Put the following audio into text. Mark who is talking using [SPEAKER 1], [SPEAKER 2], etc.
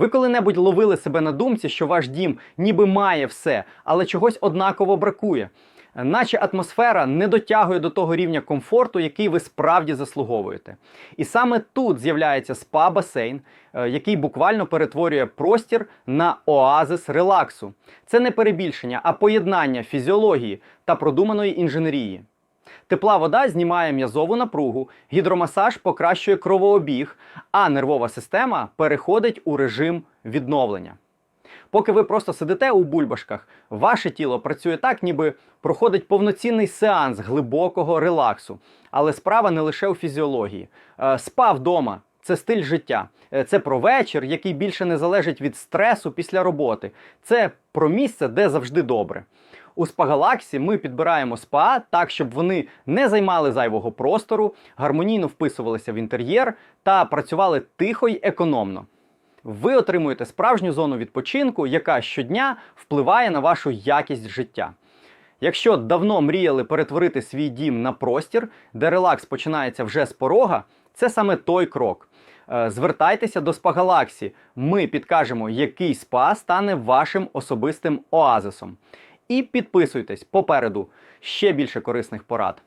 [SPEAKER 1] Ви коли-небудь ловили себе на думці, що ваш дім ніби має все, але чогось однаково бракує. Наче атмосфера не дотягує до того рівня комфорту, який ви справді заслуговуєте. І саме тут з'являється спа-басейн, е, який буквально перетворює простір на оазис релаксу. Це не перебільшення, а поєднання фізіології та продуманої інженерії. Тепла вода знімає м'язову напругу, гідромасаж покращує кровообіг, а нервова система переходить у режим відновлення. Поки ви просто сидите у бульбашках, ваше тіло працює так, ніби проходить повноцінний сеанс глибокого релаксу. Але справа не лише у фізіології. Спав Спа вдома це стиль життя. Е, Це про вечір, який більше не залежить від стресу після роботи. Це про місце, де завжди добре. У спагалаксі ми підбираємо спа так, щоб вони не займали зайвого простору, гармонійно вписувалися в інтер'єр та працювали тихо й економно. Ви отримуєте справжню зону відпочинку, яка щодня впливає на вашу якість життя. Якщо давно мріяли перетворити свій дім на простір, де релакс починається вже з порога, це саме той крок. Е, Звертайтеся до Спагалаксі. Ми підкажемо, який спа стане вашим особистим оазисом. І підписуйтесь попереду ще більше корисних порад.